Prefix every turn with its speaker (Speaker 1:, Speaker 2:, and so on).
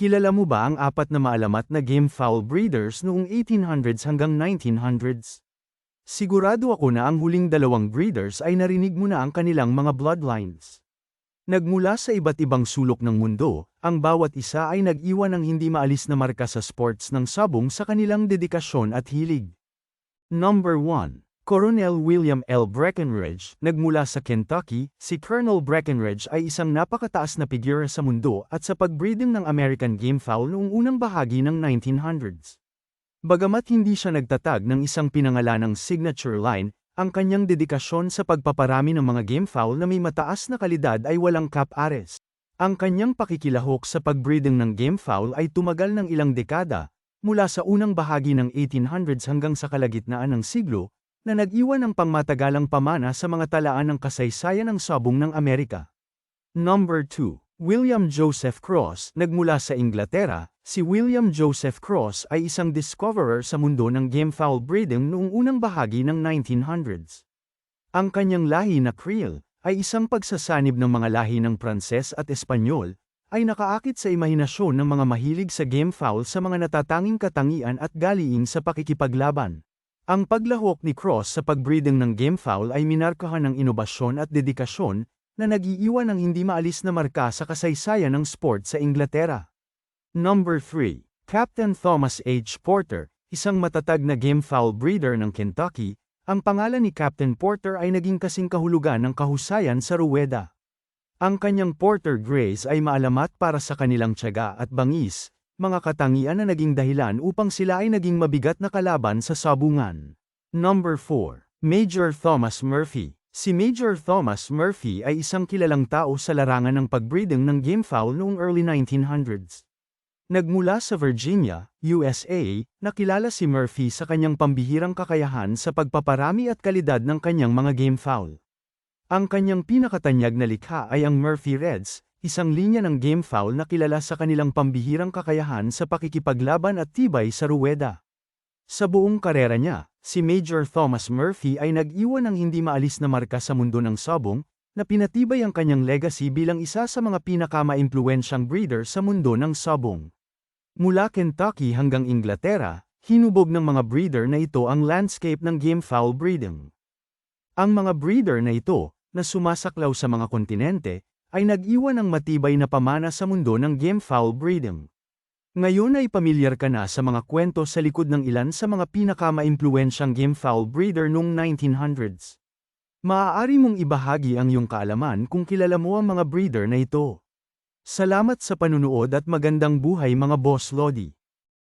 Speaker 1: Kilala mo ba ang apat na maalamat na game fowl breeders noong 1800s hanggang 1900s? Sigurado ako na ang huling dalawang breeders ay narinig mo na ang kanilang mga bloodlines. Nagmula sa iba't ibang sulok ng mundo, ang bawat isa ay nag-iwan ng hindi maalis na marka sa sports ng sabong sa kanilang dedikasyon at hilig. Number 1. Colonel William L. Breckinridge, nagmula sa Kentucky, si Colonel Breckinridge ay isang napakataas na figura sa mundo at sa pagbreeding ng American game fowl noong unang bahagi ng 1900s. Bagamat hindi siya nagtatag ng isang pinangalanang signature line, ang kanyang dedikasyon sa pagpaparami ng mga game fowl na may mataas na kalidad ay walang cap-ares. Ang kanyang pakikilahok sa pagbreeding ng game fowl ay tumagal ng ilang dekada, mula sa unang bahagi ng 1800s hanggang sa kalagitnaan ng siglo, na nag-iwan ng pangmatagalang pamana sa mga talaan ng kasaysayan ng sabong ng Amerika. Number 2. William Joseph Cross, nagmula sa Inglaterra, si William Joseph Cross ay isang discoverer sa mundo ng game fowl breeding noong unang bahagi ng 1900s. Ang kanyang lahi na Creole, ay isang pagsasanib ng mga lahi ng Pranses at Espanyol, ay nakaakit sa imahinasyon ng mga mahilig sa game fowl sa mga natatanging katangian at galiin sa pakikipaglaban. Ang paglahok ni Cross sa pagbreeding ng game fowl ay minarkahan ng inobasyon at dedikasyon na nag-iiwan ng hindi maalis na marka sa kasaysayan ng sport sa Inglaterra. Number 3. Captain Thomas H. Porter, isang matatag na game fowl breeder ng Kentucky, ang pangalan ni Captain Porter ay naging kasing kahulugan ng kahusayan sa ruweda. Ang kanyang Porter Greys ay maalamat para sa kanilang tiyaga at bangis, mga katangian na naging dahilan upang sila ay naging mabigat na kalaban sa sabungan. Number 4. Major Thomas Murphy Si Major Thomas Murphy ay isang kilalang tao sa larangan ng pagbreeding ng game fowl noong early 1900s. Nagmula sa Virginia, USA, nakilala si Murphy sa kanyang pambihirang kakayahan sa pagpaparami at kalidad ng kanyang mga game fowl. Ang kanyang pinakatanyag na likha ay ang Murphy Reds, isang linya ng game fowl na kilala sa kanilang pambihirang kakayahan sa pakikipaglaban at tibay sa ruweda. Sa buong karera niya, si Major Thomas Murphy ay nag-iwan ng hindi maalis na marka sa mundo ng sabong, na pinatibay ang kanyang legacy bilang isa sa mga pinakamaimpluwensyang breeder sa mundo ng sabong. Mula Kentucky hanggang Inglaterra, hinubog ng mga breeder na ito ang landscape ng game fowl breeding. Ang mga breeder na ito, na sumasaklaw sa mga kontinente, ay nag-iwan ng matibay na pamana sa mundo ng game fowl breeding. Ngayon ay pamilyar ka na sa mga kwento sa likod ng ilan sa mga pinakamaimpluwensyang game fowl breeder noong 1900s. Maaari mong ibahagi ang iyong kaalaman kung kilala mo ang mga breeder na ito. Salamat sa panunood at magandang buhay mga boss Lodi.